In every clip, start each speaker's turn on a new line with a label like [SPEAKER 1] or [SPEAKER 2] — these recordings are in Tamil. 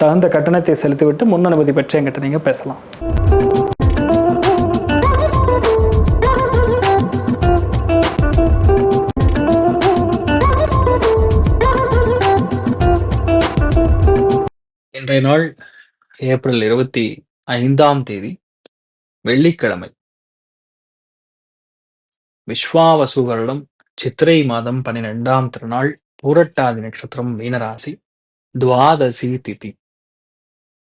[SPEAKER 1] தகுந்த கட்டணத்தை செலுத்திவிட்டு முன் அனுமதி பெற்று என்கிட்ட நீங்கள் பேசலாம். இன்றைய நாள் ஏப்ரல் இருபத்தி ஐந்தாம் தேதி வெள்ளிக்கிழமை. விஸ்வாவசு வருடம் சித்திரை மாதம் பன்னிரெண்டாம் திருநாள் பூரட்டாதி நட்சத்திரம் மீனராசி துவாதசி திதி.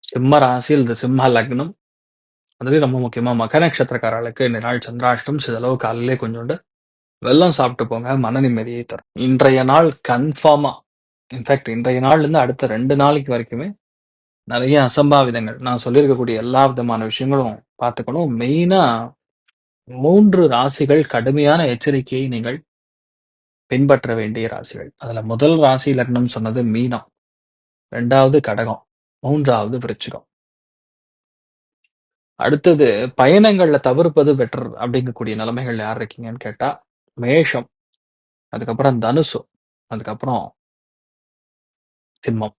[SPEAKER 1] சிம்ம ராசி இந்த சிம்ம லக்னம். அதுலேயும் ரொம்ப முக்கியமாக மக நட்சத்திரக்காரர்களுக்கு இந்த நாள் சந்திராஷ்டம் சிதளவு காலையிலே கொஞ்சோண்டு வெள்ளம் சாப்பிட்டு போங்க மன நிம்மதியை தரும். இன்றைய நாள் கன்ஃபார்மா இன்ஃபேக்ட் இன்றைய நாள்லேருந்து அடுத்த ரெண்டு நாளைக்கு வரைக்குமே நிறைய அசம்பாவிதங்கள். நான் சொல்லியிருக்கக்கூடிய எல்லா விதமான விஷயங்களும் பார்த்துக்கணும். மெயினாக மூன்று ராசிகள் கடுமையான எச்சரிக்கையை நீங்கள் பின்பற்ற வேண்டிய ராசிகள். அதில் முதல் ராசி லக்னம் சொன்னது மீனம். ரெண்டாவது கடகம். மூன்றாவது விருச்சிகம் அடுத்தது பயணங்கள்ல தவிர்ப்பது பெட்டர் அப்படிங்கக்கூடிய நிலைமைகள் யார் இருக்கீங்கன்னு கேட்டா மேஷம் அதுக்கப்புறம் தனுசு அதுக்கப்புறம் சிம்மம்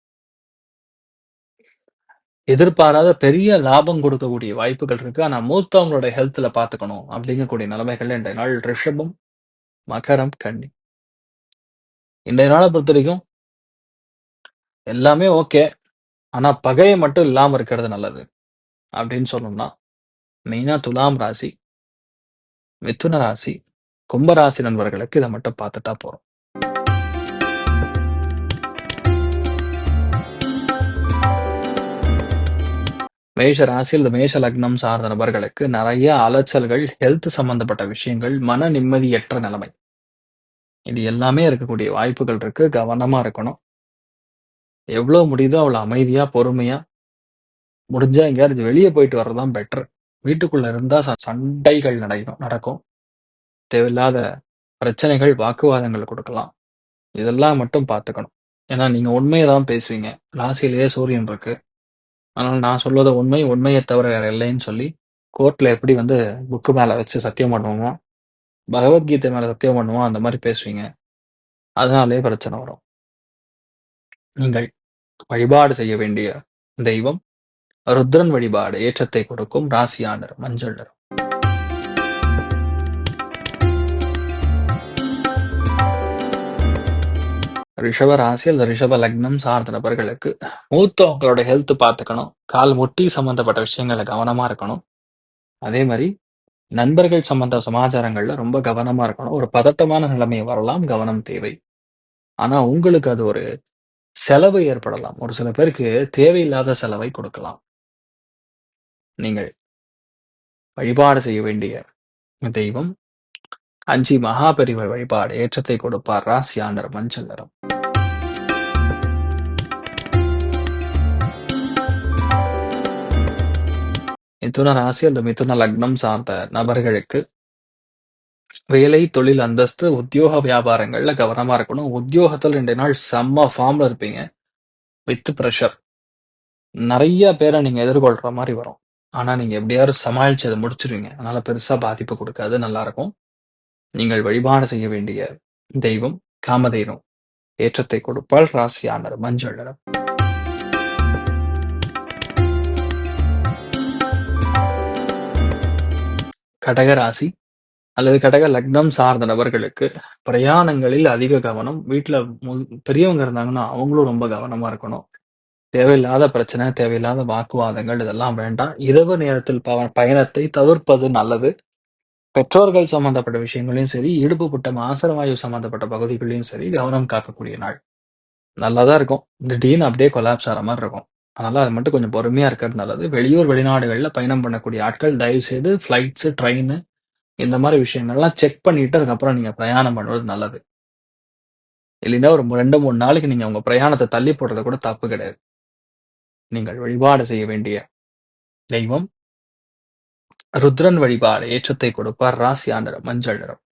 [SPEAKER 1] எதிர்பாராத பெரிய லாபம் கொடுக்கக்கூடிய வாய்ப்புகள் இருக்கு. ஆனா மூத்தவங்களோட ஹெல்த்ல பாத்துக்கணும் அப்படிங்கக்கூடிய நிலைமைகள் இன்றைய நாள் ரிஷபம் மகரம் கன்னி. இன்றைய நாளை பொறுத்த வரைக்கும் எல்லாமே ஓகே ஆனா பகையை மட்டும் இல்லாம இருக்கிறது நல்லது. அப்படின்னு சொல்லணும்னா மெயினா துலாம் ராசி மிதுன ராசி கும்பராசி நண்பர்களுக்கு இதை மட்டும் பார்த்துட்டா போறோம் மேஷ ராசியில் இந்த மேஷ லக்னம் சார்ந்த நபர்களுக்கு நிறைய அலைச்சல்கள் ஹெல்த் சம்பந்தப்பட்ட விஷயங்கள் மன நிம்மதியற்ற நிலைமை. இது எல்லாமே இருக்கக்கூடிய வாய்ப்புகள் இருக்கு. கவனமா இருக்கணும். எவ்வளோ முடியுதோ அவ்வளோ அமைதியாக பொறுமையாக முடிஞ்சால் எங்கேயாவது வெளியே போயிட்டு வர்றதான் பெட்டர் வீட்டுக்குள்ளே இருந்தால் ச- சண்டைகள் நடக்கும் நடக்கும். தேவையில்லாத பிரச்சனைகள் வாக்குவாதங்கள் கொடுக்கலாம். இதெல்லாம் மட்டும் பார்த்துக்கணும். ஏன்னா நீங்கள் உண்மையை தான் பேசுவீங்க. ராசியிலேயே சூரியன் இருக்கு. ஆனால் நான் சொல்வத உண்மை உண்மையை தவிர வேற இல்லைன்னு சொல்லி கோர்ட்டில் எப்படி வந்து புக்கு மேலே வச்சு சத்தியம் பண்ணுவோமோ பகவத்கீதை மேலே சத்தியம் பண்ணுவோம் அந்த மாதிரி பேசுவீங்க. அதனாலே பிரச்சனை வரும். நீங்கள் வழிபாடு செய்ய வேண்டிய தெய்வம் ருத்ரன் வழிபாடு ஏற்றத்தை கொடுக்கும் ராசியானர் மஞ்சள் நிறம் ரிஷப ராசி அல்லது ரிஷப லக்னம் சார்ந்த நபர்களுக்கு மூத்தவங்களோட ஹெல்த் பார்த்துக்கணும். கால் முட்டி சம்பந்தப்பட்ட விஷயங்கள்ல கவனமா இருக்கணும். அதே மாதிரி நண்பர்கள் சம்பந்த சமாச்சாரங்கள்ல ரொம்ப கவனமா இருக்கணும். ஒரு பதட்டமான நிலைமை வரலாம் கவனம் தேவை. ஆனா உங்களுக்கு அது ஒரு செலவு ஏற்படலாம். ஒரு சில பேருக்கு தேவையில்லாத செலவை கொடுக்கலாம். நீங்கள் வழிபாடு செய்ய வேண்டிய தெய்வம் அஞ்சி மகாபெரிவர் வழிபாடு ஏற்றத்தை கொடுப்பார் ராசியாண்டர் மஞ்சள் நிறம். மிதுன ராசி அந்த மிதுன லக்னம் சார்ந்த நபர்களுக்கு வேலை தொழில் அந்தஸ்து உத்தியோக வியாபாரங்கள்ல கவனமா இருக்கணும். உத்தியோகத்துல ரெண்டு நாள் செம்ம ஃபார்ம்ல இருப்பீங்க. வித் ப்ரெஷர் நிறைய பேரை நீங்க எதிர்கொள்ற மாதிரி வரும். ஆனா நீங்க எப்படியாவது சமாளிச்சு அதை முடிச்சிருவீங்க. அதனால பெருசா பாதிப்பு கொடுக்காது. நல்லா இருக்கும். நீங்கள் வழிபாடு செய்ய வேண்டிய தெய்வம் காமதேனு. ஏற்றத்தை கொடுப்பால் ராசியானர் மஞ்சள் நிறம். கடக ராசி. அல்லது கடக லக்னம் சார்ந்த நபர்களுக்கு பிரயாணங்களில் அதிக கவனம். வீட்டில் மு- பெரியவங்க இருந்தாங்கன்னா அவங்களும் ரொம்ப கவனமா இருக்கணும். தேவையில்லாத பிரச்சனை தேவையில்லாத வாக்குவாதங்கள் இதெல்லாம் வேண்டாம். இரவு நேரத்தில் பவ பயணத்தை தவிர்ப்பது நல்லது. பெற்றோர்கள் சம்பந்தப்பட்ட விஷயங்களையும் சரி இடுப்புப்பட்ட மாசரவாயு சம்பந்தப்பட்ட பகுதிகளையும் சரி கவனம் காக்கக்கூடிய நாள். நல்லாதான் இருக்கும். திடீர்னு அப்படியே கொலாப்ஸ் ஆகிற மாதிரி இருக்கும். அதனால அது மட்டும் கொஞ்சம் பொறுமையா இருக்கிறது நல்லது. வெளியூர் வெளிநாடுகள்ல பயணம் பண்ணக்கூடிய ஆட்கள் தயவு செய்து ஃபிளைட்ஸ் ட்ரெயின் இந்த மாதிரி விஷயங்கள்லாம் செக் பண்ணிட்டு அதுக்கப்புறம் நீங்க பிரயாணம் பண்ணுவது நல்லது. இல்லைன்னா ஒரு ரெண்டு மூணு நாளைக்கு நீங்க உங்க பிரயாணத்தை தள்ளி போடுறது கூட தப்பு கிடையாது. நீங்கள் வழிபாடு செய்ய வேண்டிய தெய்வம். ருத்ரன் வழிபாடு ஏற்றத்தை கொடுப்பார் ராசி ஆண்டரம் மஞ்சள் நிறம்.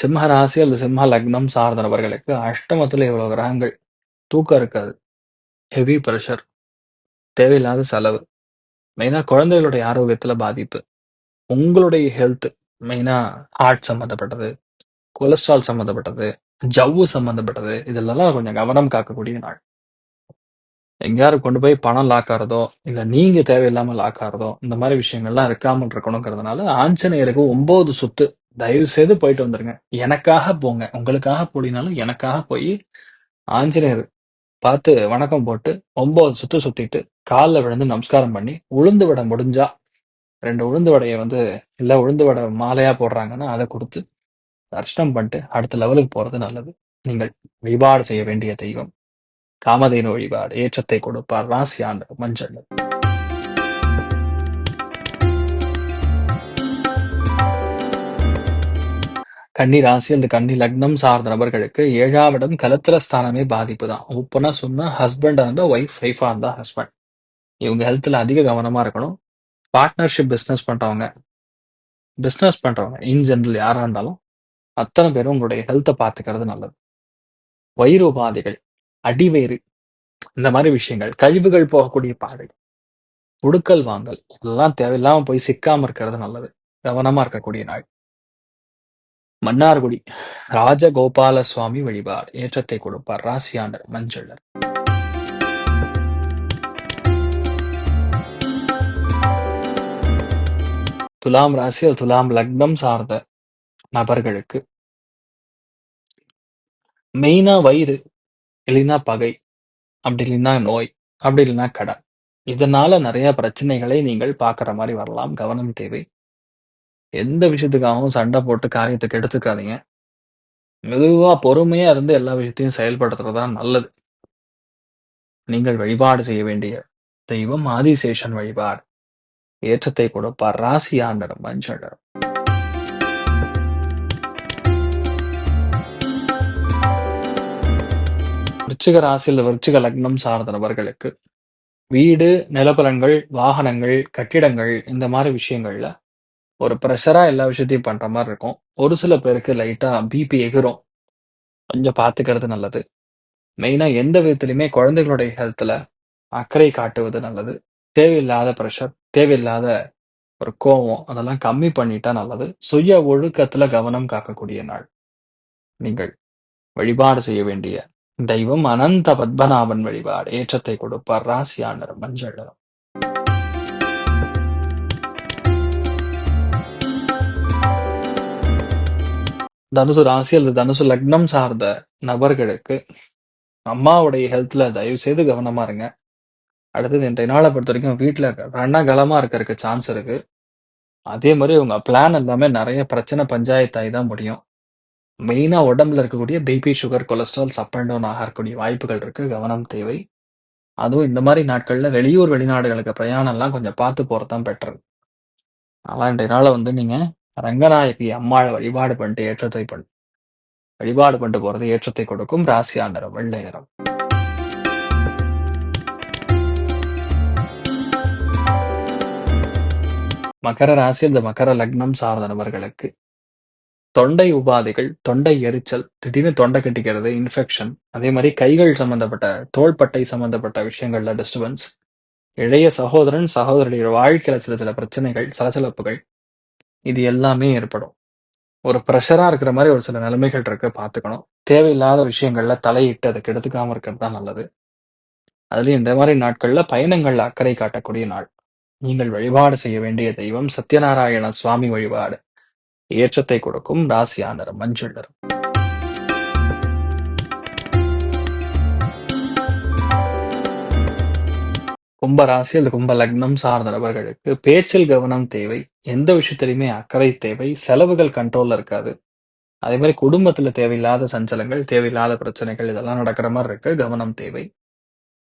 [SPEAKER 1] சிம்ம ராசி அல்லது சிம்ம லக்னம் சார்ந்த நபர்களுக்கு அஷ்டமத்துல இவ்வளவு கிரகங்கள் தூக்கம் இருக்காது. ஹெவி ப்ரெஷர் தேவையில்லாத செலவு. மெயினா குழந்தைகளுடைய ஆரோக்கியத்தில் பாதிப்பு. உங்களுடைய ஹெல்த் மெயினா ஹார்ட் சம்மந்தப்பட்டது கொலஸ்ட்ரால் சம்மந்தப்பட்டது ஜவ்வு சம்மந்தப்பட்டது இதெல்லாம் கொஞ்சம் கவனம் காக்கக்கூடிய நாள். எங்கேயாவது கொண்டு போய் பணம் லாக் ஆறதோ இல்ல நீங்க தேவையில்லாம லாக் ஆறதோ இந்த மாதிரி விஷயங்கள்லாம் இருக்காமல் இருக்கணுங்கிறதுனால ஆஞ்சநேயருக்கு ஒன்பது சொத்து தயவு செய்து போயிட்டு வந்துருங்க. எனக்காக போங்க. உங்களுக்காக போடினாலும் எனக்காக போய் ஆஞ்சநேயர் பார்த்து வணக்கம் போட்டு ஒன்பது சுத்து சுத்திட்டு காலில் விழுந்து நமஸ்காரம் பண்ணி உளுந்து வடை முடிஞ்சா ரெண்டு உளுந்து வடையை வந்து இல்லை உளுந்து வடை மாலையா போடுறாங்கன்னா அதை கொடுத்து தர்ஷனம் பண்ணிட்டு அடுத்த லெவலுக்கு போறது நல்லது. நீங்கள் வழிபாடு செய்ய வேண்டிய தெய்வம். காமதேனு வழிபாடு ஏற்றத்தை கொடுப்பார் ராசி ஆண்டு மஞ்சள். கன்னி ராசி அந்த கன்னி லக்னம் சார்ந்த நபர்களுக்கு ஏழாம் இடம் கலத்திர ஸ்தானமே பாதிப்பு தான். ஓப்பனா சொன்னா ஹஸ்பண்டா இருந்தா ஒய்ஃப் ஒய்ஃபா இருந்தா ஹஸ்பண்ட் இவங்க ஹெல்த்ல அதிக கவனமா இருக்கணும். பார்ட்னர்ஷிப் பிஸ்னஸ் பண்றவங்க பிஸ்னஸ் பண்றவங்க இன் ஜென்ரல் யாரா இருந்தாலும் அத்தனை பேரும் உங்களுடைய ஹெல்த்தை பார்த்துக்கிறது நல்லது. வயிறு உபாதைகள் அடிவயிறு இந்த மாதிரி விஷயங்கள் கழிவுகள் போகக்கூடிய பாதை உடுக்கல் வாங்கல் இதெல்லாம் தேவையில்லாம போய் சிக்காம இருக்கிறது நல்லது. கவனமா இருக்கக்கூடிய நாள். மன்னார்குடி. ராஜகோபால சுவாமி வழிபாடு. ஏற்றத்தை கொடுப்பார் ராசியாண்டர் மஞ்சள் துலாம் ராசி துலாம் லக்னம் சார்ந்த நபர்களுக்கு மெயினா வயிறு இல்லைன்னா பகை அப்படி இல்லைன்னா நோய் அப்படி இல்லைன்னா கடன். இதனால நிறைய பிரச்சனைகளை நீங்கள் பார்க்குற மாதிரி வரலாம். கவனம் தேவை. எந்த விஷயத்துக்காகவும் சண்டை போட்டு காரியத்தை எடுத்துக்காதீங்க. மெதுவா பொறுமையா இருந்து எல்லா விஷயத்தையும் செயல்படுத்துறது தான் நல்லது. நீங்கள் வழிபாடு செய்ய வேண்டிய தெய்வம் ஆதிசேஷன் வழிபாடு. ஏற்றத்தை கொடுப்பார் ராசி ஆண்டரம் மஞ்சள் விருச்சிக ராசியில் விருச்சிக லக்னம் சார்ந்த நபர்களுக்கு வீடு நிலப்பலன்கள் வாகனங்கள் கட்டிடங்கள் இந்த மாதிரி விஷயங்கள்ல ஒரு ப்ரெஷரா எல்லா விஷயத்தையும் பண்ற மாதிரி இருக்கும். ஒரு சில பேருக்கு லைட்டா பிபி எகிரும். கொஞ்சம் பார்த்துக்கிறது நல்லது. மெயினா எந்த விதத்துலையுமே குழந்தைகளுடைய ஹெல்த்தில் அக்கறை காட்டுவது நல்லது. தேவையில்லாத ப்ரெஷர் தேவையில்லாத ஒரு கோவம் அதெல்லாம் கம்மி பண்ணிட்டா நல்லது. சுய ஒழுக்கத்துல கவனம் காக்கக்கூடிய நாள். நீங்கள் வழிபாடு செய்ய வேண்டிய தெய்வம் அனந்த பத்மநாபன் வழிபாடு. ஏற்றத்தை கொடுப்பார். ராசியாண்டர் மஞ்சள் நிறம். தனுசு ராசி அல்லது தனுசு லக்னம் சார்ந்த நபர்களுக்கு அம்மாவுடைய ஹெல்த்ல தயவு செய்து கவனமா இருங்க. அடுத்தது இன்றைய நாளை பொறுத்த வரைக்கும் வீட்டில் ரணகலமா இருக்கிறதுக்கு சான்ஸ் இருக்கு. அதே மாதிரி உங்க பிளான் எல்லாமே நிறைய பிரச்சனை பஞ்சாயத்தாகி தான் முடியும். மெயினா உடம்புல இருக்கக்கூடிய BP sugar cholesterol up and down ஆகக்கூடிய வாய்ப்புகள் இருக்கு. கவனம் தேவை. அதுவும் இந்த மாதிரி நாட்கள்ல வெளியூர் வெளிநாடுகளுக்கு பிரயாணம்லாம் கொஞ்சம் பார்த்து போறதுதான் பெட்டர் அதனால இன்றைய நாளை வந்து நீங்க ரங்கநாயகி அம்மாளை வழிபாடு பண்ணிட்டு ஏற்றத்தை பண்ணு வழிபாடு பண்ணிட்டு போறது ஏற்றத்தை கொடுக்கும் ராசியா நிறம் வெள்ளை நிறம். மகர ராசி இந்த மகர லக்னம் சார்ந்த நபர்களுக்கு தொண்டை உபாதைகள் தொண்டை எரிச்சல் திடீர்னு தொண்டை கட்டிக்கிறது இன்ஃபெக்ஷன் அதே மாதிரி கைகள் சம்பந்தப்பட்ட தோள்பட்டை சம்பந்தப்பட்ட விஷயங்கள்ல டிஸ்டர்பன்ஸ் இளைய சகோதரன் சகோதரியோட வாழ்க்கையில சில சில பிரச்சனைகள் சலசலப்புகள். இது எல்லாமே ஏற்படும். ஒரு ப்ரெஷராக இருக்கிற மாதிரி ஒரு சில நிலைமைகள் இருக்கு பார்த்துக்கணும். தேவையில்லாத விஷயங்கள்ல தலையிட்டு அதை கெடுத்துக்காம இருக்கிறது தான் நல்லது. அதுலயும் இந்த மாதிரி நாட்கள்ல பயணங்கள்ல அக்கறை காட்டக்கூடிய நாள். நீங்கள் வழிபாடு செய்ய வேண்டிய தெய்வம் சத்யநாராயண சுவாமி வழிபாடு. ஏற்றத்தை கொடுக்கும் ராசியா நிறம் மஞ்சள் நிறம். கும்ப ராசி அல்லது கும்ப லக்னம் சார்ந்த நபர்களுக்கு பேச்சில் கவனம் தேவை. எந்த விஷயத்திலையுமே அக்கறை தேவை செலவுகள் கண்ட்ரோல்ல இருக்காது. அதே மாதிரி குடும்பத்துல தேவையில்லாத சஞ்சலங்கள் தேவையில்லாத பிரச்சனைகள் இதெல்லாம் நடக்கிற மாதிரி இருக்கு கவனம் தேவை.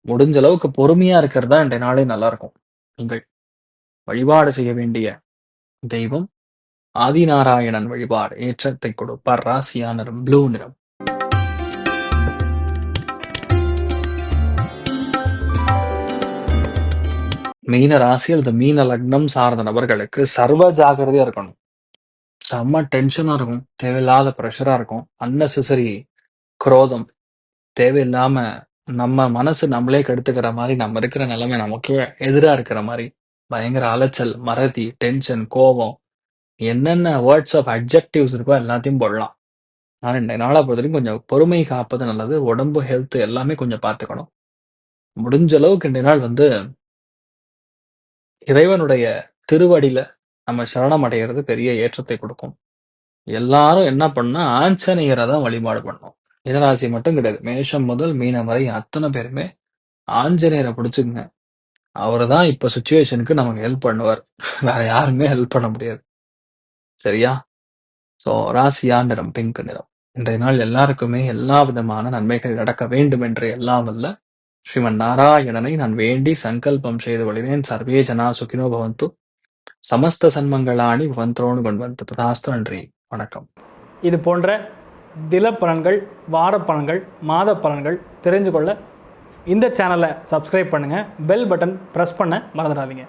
[SPEAKER 1] முடிஞ்ச அளவுக்கு பொறுமையா இருக்கிறது தான் இன்றைய நாளே நல்லா இருக்கும். நீங்கள் வழிபாடு செய்ய வேண்டிய தெய்வம் ஆதிநாராயணன் வழிபாடு ஏற்றத்தை கொடுப்பார் ராசியா நிறம் ப்ளூ நிறம். மீன ராசி அல்லது மீன லக்னம் சார்ந்த நபர்களுக்கு சர்வ ஜாக்கிரதையா இருக்கணும். செம்ம டென்ஷனா இருக்கும். தேவையில்லாத ப்ரெஷரா இருக்கும். அன்னெசரி குரோதம். தேவையில்லாம நம்ம மனசு நம்மளே கெடுத்துக்கிற மாதிரி நம்ம இருக்கிற நிலைமை நமக்கு எதிரா இருக்கிற மாதிரி. பயங்கர அலைச்சல் மறதி டென்ஷன் கோபம். என்னென்ன வேர்ட்ஸ் ஆஃப் அப்ஜெக்டிவ்ஸ் இருக்கோ எல்லாத்தையும் போடலாம். ஆனால் இந்த நாளை பொறுத்தவரைக்கும் கொஞ்சம் பொறுமை காப்பது நல்லது. உடம்பு ஹெல்த் எல்லாமே கொஞ்சம் பார்த்துக்கணும். முடிஞ்ச அளவுக்கு இந்த நாள் வந்து இறைவனுடைய திருவடியில நம்ம சரணம் அடைகிறது பெரிய ஏற்றத்தை கொடுக்கும். எல்லாரும் என்ன பண்ணா ஆஞ்சநேயரை தான் வழிபாடு பண்ணும் மீனராசி மட்டும் கிடையாது. மேஷம் முதல் மீனம் வரை அத்தனை பேருமே ஆஞ்சநேயரை பிடிச்சுக்குங்க. அவர் தான் இப்ப சுச்சுவேஷனுக்கு நமக்கு ஹெல்ப் பண்ணுவார். வேற யாருமே ஹெல்ப் பண்ண முடியாது. சரியா? ஸோ ராசியா நிறம் பிங்க் நிறம். இன்றைய நாள் எல்லாருக்குமே எல்லா விதமான நன்மைகள் நடக்க வேண்டும் என்று எல்லாம் வல்ல ஸ்ரீமன் நாராயணனை நான் வேண்டி சங்கல்பம் செய்து கொள்கிறேன். சர்வே ஜனா சுகினோ பவந்து. சமஸ்த சன்மங்களாணி பவந்தோடு கொண்டு ததாஸ்து நன்றி. வணக்கம்.
[SPEAKER 2] இது போன்ற தில பலன்கள் வார பலன்கள் மாத பலன்கள் தெரிஞ்சு கொள்ள இந்த சேனலை சப்ஸ்கிரைப் பண்ணுங்கள் பெல் பட்டன் ப்ரெஸ் பண்ண மறந்துடாதீங்க.